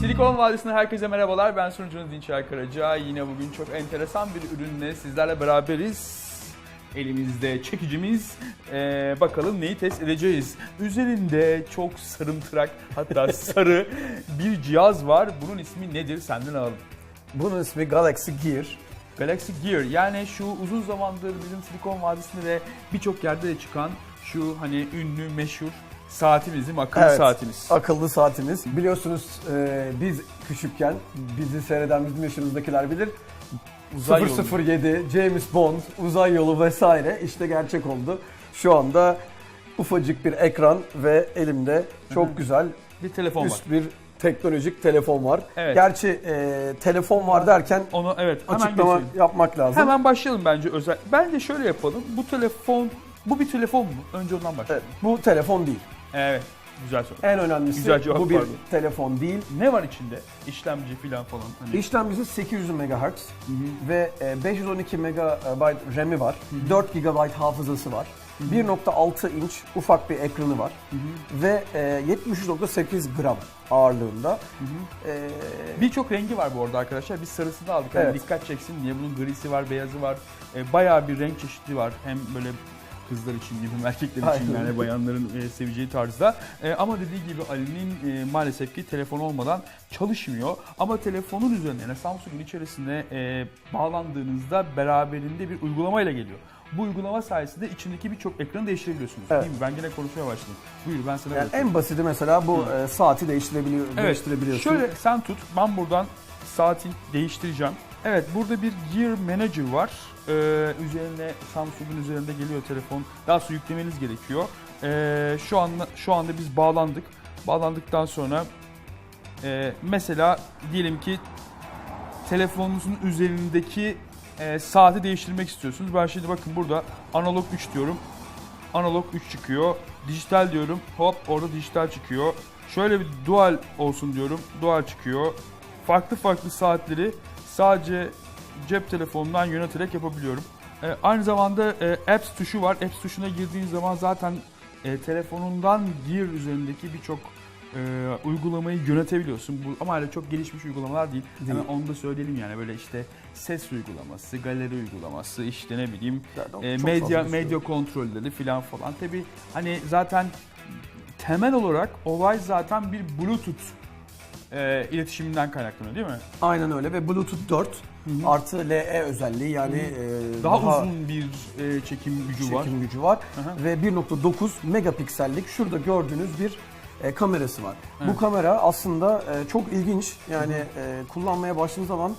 Silikon Vadisi'ne herkese merhabalar. Ben sunucunuz Dinçer Karaca. Yine bugün çok enteresan bir ürünle sizlerle beraberiz. Elimizde çekicimiz. Ee, bakalım neyi test edeceğiz. Üzerinde çok sarımtırak hatta sarı bir cihaz var. Bunun ismi nedir? Senden alalım. Bunun ismi Galaxy Gear. Galaxy Gear yani şu uzun zamandır bizim Silikon Vadisi'nde ve birçok yerde de çıkan şu hani ünlü meşhur saatimizin akıllı Evet. saatimiz. Akıllı saatimiz. Biliyorsunuz e, biz küçükken bizi seyreden bizim yaşımızdakiler bilir. Uzay yolu. 007, James Bond, uzay yolu vesaire işte gerçek oldu. Şu anda ufacık bir ekran ve elimde çok Hı hı. güzel bir telefon var. üst bir teknolojik telefon var. Evet. Gerçi e, telefon var derken Onu evet hemen açıklama göstereyim. yapmak lazım. Hemen başlayalım bence özel. Bence şöyle yapalım. Bu telefon bu bir telefon mu? Önce ondan Evet, başlayalım. bu telefon değil. Evet. Güzel soru. En önemlisi Güzel cevap bu bir vardı. telefon değil. Ne var içinde? İşlemci falan falan. Hani. İşlemcisi 800 MHz ve e, 512 MB RAM'i var. 4 GB hafızası var. 1.6 inç ufak bir ekranı var. Hı hı. Ve e, 73.8 gram ağırlığında. Hı hı. E, Birçok rengi var bu arada arkadaşlar. Biz sarısını aldık. Hani Evet. dikkat çeksin diye. Bunun grisi var, beyazı var. E, bayağı bir renk çeşidi var. Hem böyle kızlar için hem erkekler için Aynen. yani bayanların e, seveceği tarzda. E, ama dediği gibi Ali'nin e, maalesef ki telefon olmadan çalışmıyor. Ama telefonun üzerine yani Samsung'un içerisine e, bağlandığınızda beraberinde bir uygulamayla geliyor. Bu uygulama sayesinde içindeki birçok ekranı değiştirebiliyorsunuz. Evet. Değil mi? Ben yine konuşmaya başladım. Buyur ben sana yani en basiti mesela bu e, saati değiştirebiliyor, Evet. değiştirebiliyorsun. Şöyle sen tut. Ben buradan saati değiştireceğim. Evet burada bir Gear Manager var. Ee, üzerine Samsung'un üzerinde geliyor telefon. Daha sonra yüklemeniz gerekiyor. Ee, şu anda şu anda biz bağlandık. Bağlandıktan sonra e, mesela diyelim ki telefonunuzun üzerindeki e, saati değiştirmek istiyorsunuz. Ben şimdi bakın burada analog 3 diyorum. Analog 3 çıkıyor. Dijital diyorum. Hop orada dijital çıkıyor. Şöyle bir dual olsun diyorum. Dual çıkıyor. Farklı farklı saatleri sadece cep telefonundan yöneterek yapabiliyorum. E, aynı zamanda e, Apps tuşu var. Apps tuşuna girdiğin zaman zaten e, telefonundan Gear üzerindeki birçok e, uygulamayı yönetebiliyorsun. Bu ama öyle çok gelişmiş uygulamalar değil. Değil. Hemen onu da söyleyelim yani böyle işte ses uygulaması, galeri uygulaması, işte ne bileyim Yani e, medya şey medya kontrolleri falan falan. Tabi hani zaten temel olarak olay zaten bir Bluetooth e, iletişiminden kaynaklanıyor değil mi? Aynen öyle ve Bluetooth 4 artı LE özelliği yani e, Daha, uzun bir e, çekim gücü var. çekim gücü var Aha. ve 1.9 megapiksellik şurada gördüğünüz bir e, kamerası var. Evet. Bu kamera aslında e, çok ilginç. Yani e, kullanmaya başladığın zaman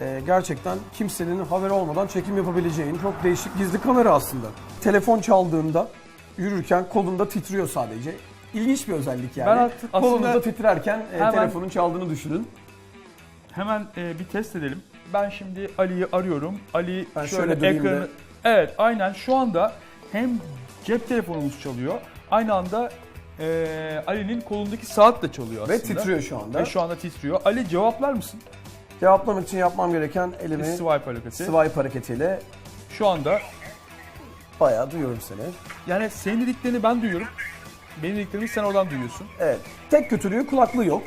e, gerçekten kimsenin haberi olmadan çekim yapabileceğin çok değişik gizli kamera aslında. Telefon çaldığında yürürken kolunda titriyor sadece. İlginç bir özellik yani. Ben at- Kolunuzda aslında titrerken e, hemen- telefonun çaldığını düşünün. Hemen e, bir test edelim. Ben şimdi Ali'yi arıyorum. Ali Ben şöyle, şöyle ekranı... de. Evet aynen şu anda hem cep telefonumuz çalıyor. Aynı anda e, Ali'nin kolundaki saat de çalıyor Ve aslında. titriyor şu anda. Ve şu anda titriyor. Ali cevaplar mısın? Cevaplamak için yapmam gereken elimi swipe hareketi. swipe hareketiyle Şu anda bayağı duyuyorum seni. yani senin dediklerini ben duyuyorum. Benim dediklerimi sen oradan duyuyorsun. Evet. Tek kötülüğü kulaklığı yok.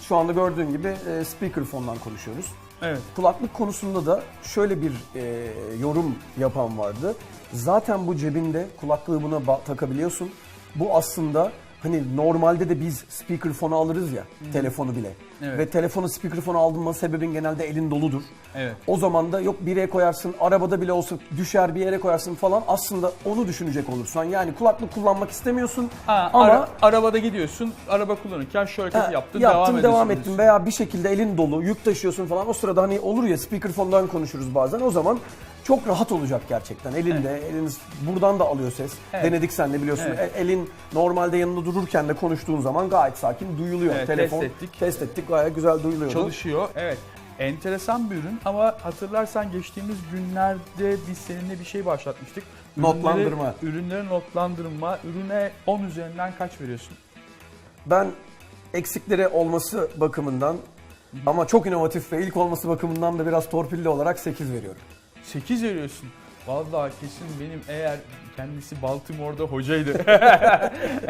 Şu anda gördüğün gibi e, speakerphone'dan konuşuyoruz. Evet. Kulaklık konusunda da şöyle bir e, yorum yapan vardı. Zaten bu cebinde kulaklığı buna takabiliyorsun. Bu aslında hani normalde de biz speakerphone alırız ya telefonu bile. Evet. Ve telefonu speakerphone aldırma sebebin genelde elin doludur. Evet. O zaman da yok bir yere koyarsın, arabada bile olsa düşer bir yere koyarsın falan. Aslında onu düşünecek olursan yani kulaklık kullanmak istemiyorsun Ha, ama ara- arabada gidiyorsun. Araba kullanırken şu hareketi Ha, yaptın, yaptın, devam, devam, ediyorsun ettin veya bir şekilde elin dolu, yük taşıyorsun falan. O sırada hani olur ya speakerphone'dan konuşuruz bazen. O zaman çok rahat olacak gerçekten. Elinde, eliniz buradan da alıyor ses. Evet. Denedik sen de biliyorsun. Evet. E- Elin normalde yanında dururken de konuştuğun zaman gayet sakin duyuluyor. Evet, Telefon test ettik. Test ettik gayet güzel duyuluyordu. Çalışıyor. Evet. Enteresan bir ürün ama hatırlarsan geçtiğimiz günlerde biz seninle bir şey başlatmıştık. Ürünleri- Notlandırma. Ürünleri notlandırma. Ürüne 10 üzerinden kaç veriyorsun? Ben eksikleri olması bakımından ama çok inovatif ve ilk olması bakımından da biraz torpilli olarak 8 veriyorum. 8 veriyorsun. Vallahi kesin benim eğer kendisi Baltimore'da hocaydı.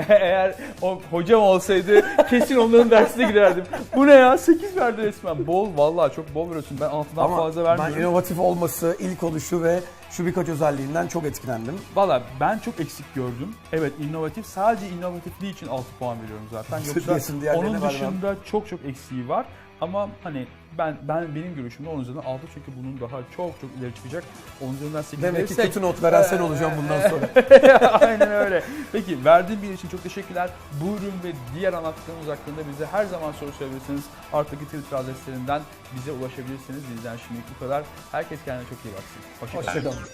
eğer o hocam olsaydı kesin onların dersine giderdim. Bu ne ya? 8 verdi resmen. Bol vallahi çok bol veriyorsun. Ben 6'dan Ama fazla ben vermiyorum. inovatif olması, ilk oluşu ve şu birkaç özelliğinden çok etkilendim. Valla ben çok eksik gördüm. Evet inovatif. Sadece inovatifliği için 6 puan veriyorum zaten. Yoksa onun dışında çok çok eksiği var. Ama hani ben ben benim görüşümde 10 üzerinden 6 çünkü bunun daha çok çok ileri çıkacak. 10 üzerinden 8 Demek ki verirsek- kötü not veren sen olacaksın bundan sonra. Aynen öyle. Peki verdiğin bilgi için çok teşekkürler. Bu ürün ve diğer anlattığımız hakkında bize her zaman soru sorabilirsiniz. Artık Twitter adreslerinden bize ulaşabilirsiniz. Bizden şimdilik bu kadar. Herkes kendine çok iyi baksın. Hoşçakalın. Hoşçakalın.